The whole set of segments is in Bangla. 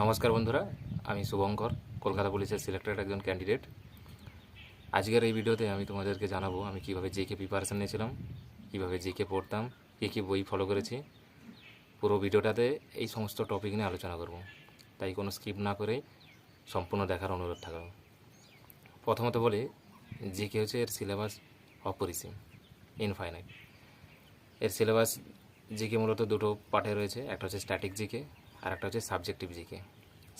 নমস্কার বন্ধুরা, আমি শুভঙ্কর, কলকাতা পুলিশের সিলেক্টেড একজন ক্যান্ডিডেট আজকের এই ভিডিওতে আমি তোমাদেরকে জানাব, আমি কীভাবে জিকে প্রিপারেশান নিয়েছিলাম, কীভাবে জিকে পড়তাম, কী কী বই ফলো করেছি। পুরো ভিডিওটাতে এই সমস্ত টপিক নিয়ে আলোচনা করব। তাই কোনো স্কিপ না করেই সম্পূর্ণ দেখার অনুরোধ থাকবে প্রথমত বলি জিকে হচ্ছে এর সিলেবাস অপরিসীম ইনফাইনাইট এর সিলেবাস জিকে মূলত দুটো পার্টে রয়েছে, একটা হচ্ছে স্ট্যাটিক জিকে আর একটা হচ্ছে সাবজেক্টিভ জিকে।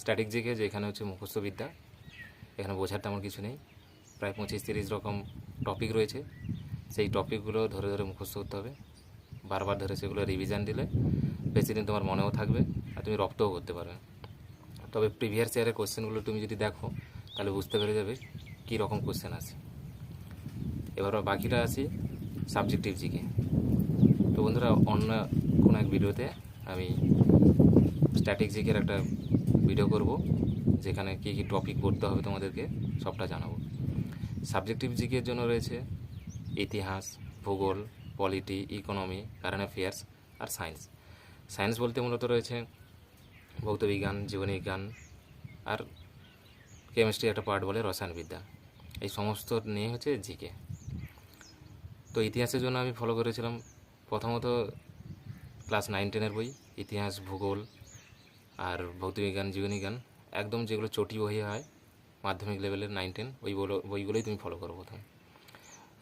স্ট্যাটিক জিকে যেখানে হচ্ছে মুখস্থ বিদ্যা, এখানে বোঝার তেমন কিছু নেই। প্রায় পঁচিশ তিরিশ রকম টপিক রয়েছে। সেই টপিকগুলো ধরে ধরে মুখস্থ করতে হবে। বারবার ধরে সেগুলো রিভিশন দিলে বেশি দিন তোমার মনেও থাকবে আর তুমি রপ্তও করতে পারবে। তবে প্রিভিয়াস ইয়ারের কোশ্চেনগুলো তুমি যদি দেখো, তাহলে বুঝতে পেরে যাবে কী রকম কোশ্চেন আছে। এবার বাকিটা আসি সাবজেক্টিভ জিকে। তো বন্ধুরা, অন্য কোনো এক ভিডিওতে আমি স্ট্যাটিক জিকের একটা ভিডিও করব, যেখানে কী কী টপিক পড়তে হবে তোমাদেরকে, সবটা জানাব। সাবজেক্টিভ জিকের জন্য রয়েছে ইতিহাস, ভূগোল পলিটি ইকোনমি কারেন্ট অ্যাফেয়ার্স আর সায়েন্স সায়েন্স বলতে মূলত রয়েছে ভৌতবিজ্ঞান জীবনবিজ্ঞান আর কেমিস্ট্রি একটা পার্ট বলে রসায়নবিদ্যা এই সমস্ত নিয়ে হচ্ছে জিকে তো ইতিহাসের জন্য আমি ফলো করেছিলাম প্রথমত ক্লাস নাইন টেনের বই, ইতিহাস, ভূগোল আর ভৌতবিজ্ঞান জীবনবিজ্ঞান একদম যেগুলো চটি বই হয়, মাধ্যমিক লেভেলের নাইন টেন ওই বইগুলোই তুমি ফলো করো প্রথম।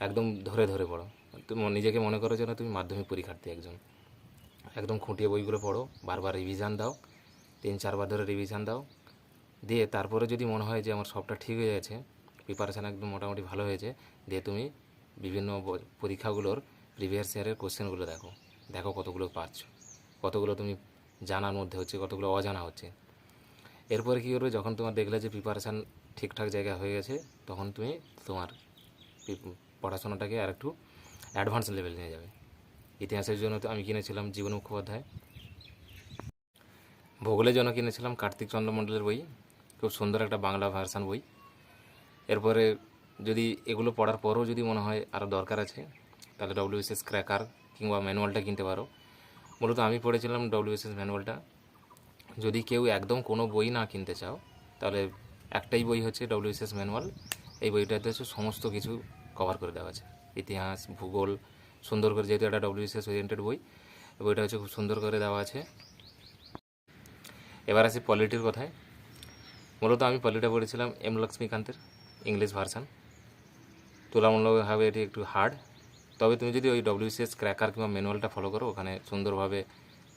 একদম ধরে ধরে পড়ো। তুমি নিজেকে মনে করো যেন তুমি মাধ্যমিক পরীক্ষার্থী একজন। একদম খুঁটিয়ে বইগুলো পড়ো, বারবার রিভিশন দাও, তিন, চারবার ধরে রিভিশন দাও। দিয়ে তারপরে যদি মনে হয় যে আমার সবটা ঠিক হয়ে গেছে প্রিপারেশান একদম মোটামুটি ভালো হয়েছে, দিয়ে তুমি বিভিন্ন পরীক্ষাগুলোর প্রিভিয়াস ইয়ারের কোশ্চেনগুলো দেখো। দেখো কতগুলো পারছ কতগুলো তুমি জানার মধ্যে হচ্ছে, কতগুলো অজানা হচ্ছে। এরপরে কী করবে, যখন তোমার দেখলে যে প্রিপারেশান ঠিকঠাক জায়গায় হয়ে গেছে, তখন তুমি তোমার পড়াশোনাটাকে আর একটু অ্যাডভান্স লেভেল নিয়ে যাবে। ইতিহাসের জন্য তো আমি কিনেছিলাম জীবন মুখোপাধ্যায়। ভূগোলের জন্য কিনেছিলাম কার্তিক চন্দ্রমণ্ডলের বই, খুব সুন্দর একটা বাংলা ভার্সান বই। এরপরে যদি এগুলো পড়ার পরও যদি মনে হয় আরও দরকার আছে, তাহলে ডব্লিউএসএস ক্র্যাকার কিংবা ম্যানুয়ালটা কিনতে পারো। মূলত আমি পড়েছিলাম ডব্লিউএসএস ম্যানুয়ালটা যদি কেউ একদম কোনো বই না কিনতে চাও, তাহলে একটাই বই হচ্ছে ডব্লিউএসএস ম্যানুয়াল এই বইটাতে হচ্ছে সমস্ত কিছু কভার করে দেওয়া আছে। ইতিহাস, ভূগোল, সুন্দর করে যেহেতু একটা ডব্লিউএসএস ওরিয়েন্টেড বই বইটা হচ্ছে খুব সুন্দর করে দেওয়া আছে। এবার আসি পলিটির কথায়। মূলত আমি পলিটা পড়েছিলাম এম লক্ষ্মীকান্তের ইংলিশ ভার্সান তুলনামূলকভাবে এটি একটু হার্ড তবে তুমি যদি ওই ডব্লিউসিএস ক্র্যাকার কিংবা ম্যানুয়ালটা ফলো করো, ওখানে সুন্দরভাবে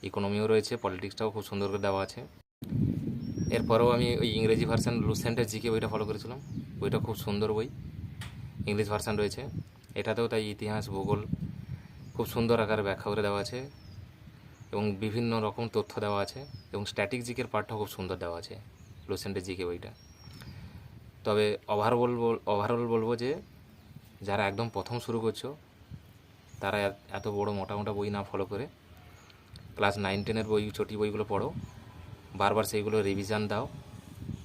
ইকোনমিও রয়েছে পলিটিক্সটাও খুব সুন্দর করে দেওয়া আছে। এরপরেও আমি ওই ইংরেজি ভার্সান লুসেন্টের জিকে বইটা ফলো করেছিলাম। বইটা খুব সুন্দর বই। ইংলিশ ভার্সান রয়েছে। এটাতেও তাই ইতিহাস, ভূগোল খুব সুন্দর আকারে ব্যাখ্যা করে দেওয়া আছে এবং বিভিন্ন রকম তথ্য দেওয়া আছে এবং স্ট্যাটিক জিকের পার্টটাও খুব সুন্দর দেওয়া আছে লুসেন্টের জিকে বইটা। তবে ওভারঅল ওভারঅল বলব যে, যারা একদম প্রথম শুরু করছ তারা এত- বড় মোটা মোটা বই না ফলো করে। ক্লাস নাইন টেনের বই, ছোটি বইগুলো পড়ো। বারবার সেইগুলো রিভিশন দাও।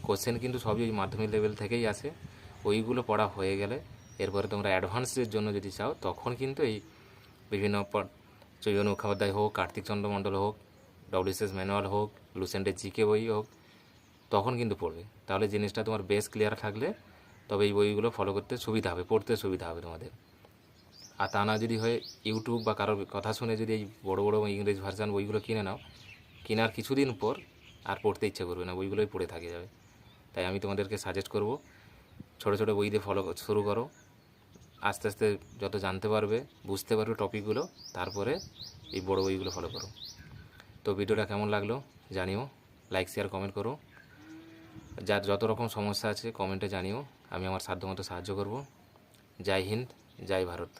কোশ্চেন কিন্তু সবই ওই মাধ্যমিক লেভেল থেকেই আসে। ওইগুলো পড়া হয়ে গেলে এরপরে তোমরা অ্যাডভান্সের জন্য যদি চাও, তখন কিন্তু এই বিভিন্ন চৈবন মুখোপাধ্যায় হোক, কার্তিক চন্দ্র মণ্ডল হোক ডব্লিউসিএস ম্যানুয়াল হোক লুসেন্টের জিকে বই হোক, তখন কিন্তু পড়বে। তাহলে জিনিসটা তোমার বেস ক্লিয়ার থাকলে তবে এই বইগুলো ফলো করতে সুবিধা হবে, পড়তে সুবিধা হবে তোমাদের। আর তা না যদি হয় ইউটিউব বা কারোর কথা শুনে যদি এই বড়ো বড়ো ইংরেজ ভার্সান বইগুলো কিনে নাও, কেনার কিছুদিন পর আর পড়তে ইচ্ছে করবে না, বইগুলোই পড়ে থাকে যাবে। তাই আমি তোমাদেরকে সাজেস্ট করব, ছোটো ছোটো বই দিয়ে ফলো শুরু করো। আস্তে আস্তে যত জানতে পারবে, বুঝতে পারবে টপিকগুলো, তারপরে এই বড় বইগুলো ফলো করো। তো ভিডিওটা কেমন লাগল জানিও লাইক শেয়ার কমেন্ট করো। যার যত রকম সমস্যা আছে কমেন্টে জানিও, আমি আমার সাধ্যমতো সাহায্য করব। জয় হিন্দ, জয় ভারত।